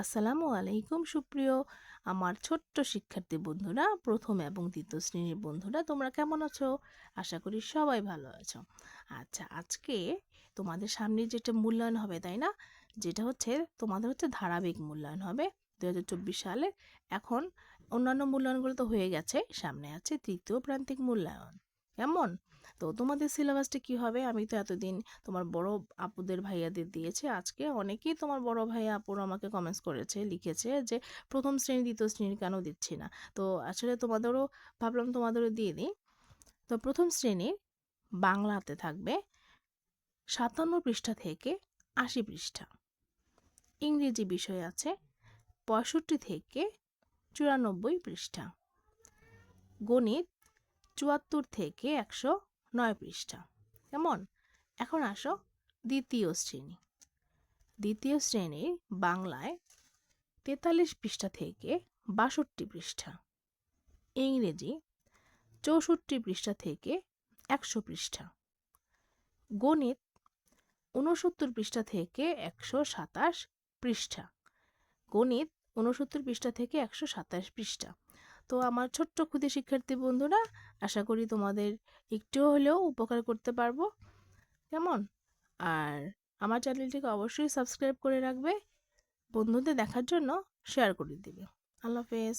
আসসালামু আলাইকুম, সুপ্রিয় আমার ছোট্ট শিক্ষার্থী বন্ধুরা, প্রথম এবং দ্বিতীয় শ্রেণির বন্ধুরা, তোমরা কেমন আছো? আশা করি সবাই ভালো আছো। আচ্ছা আজকে তোমাদের সামনে যেটা মূল্যায়ন হবে, তাই না? যেটা হচ্ছে, তোমাদের হচ্ছে ধারাবাহিক মূল্যায়ন হবে দু হাজার চব্বিশ সালে এখন অন্যান্য মূল্যায়নগুলো তো হয়ে গেছে, সামনে আছে তৃতীয় প্রান্তিক মূল্যায়ন। কেমন? তো তোমাদের সিলেবাসটা কি হবে? আমি তো এতদিন তোমার বড় আপুদের ভাইয়াদের দিয়েছি। আজকে অনেকেই তোমার বড় ভাইয়া আপুর আমাকে কমেন্টস করেছে, লিখেছে যে, প্রথম শ্রেণি, দ্বিতীয় শ্রেণির কেন দিচ্ছি না? তো আসলে তোমাদেরও ভাবলাম তোমাদেরও দিয়ে দিই। তো প্রথম শ্রেণির বাংলাতে থাকবে সাতান্ন পৃষ্ঠা থেকে আশি পৃষ্ঠা। ইংরেজি বিষয় আছে পঁয়ষট্টি থেকে চুরানব্বই পৃষ্ঠা। গণিত চুয়াত্তর থেকে একশো নয় পৃষ্ঠা। কেমন? এখন আসো দ্বিতীয় শ্রেণি। দ্বিতীয় শ্রেণির বাংলায় তেতাল্লিশ পৃষ্ঠা থেকে বাষট্টি পৃষ্ঠা। ইংরেজি চৌষট্টি পৃষ্ঠা থেকে একশো পৃষ্ঠা। গণিত ঊনসত্তর পৃষ্ঠা থেকে একশো সাতাশ পৃষ্ঠা। গণিত ঊনসত্তর পৃষ্ঠা থেকে একশো সাতাশ পৃষ্ঠা। তো আমার ছোট্ট ক্ষুদে শিক্ষার্থী বন্ধুরা, আশা করি তোমাদের একটু হলেও উপকার করতে পারব। কেমন? আর আমার চ্যানেলটিকে অবশ্যই সাবস্ক্রাইব করে রাখবে। বন্ধুদের দেখার জন্য শেয়ার করে দিবে। আল্লাহ হাফেজ।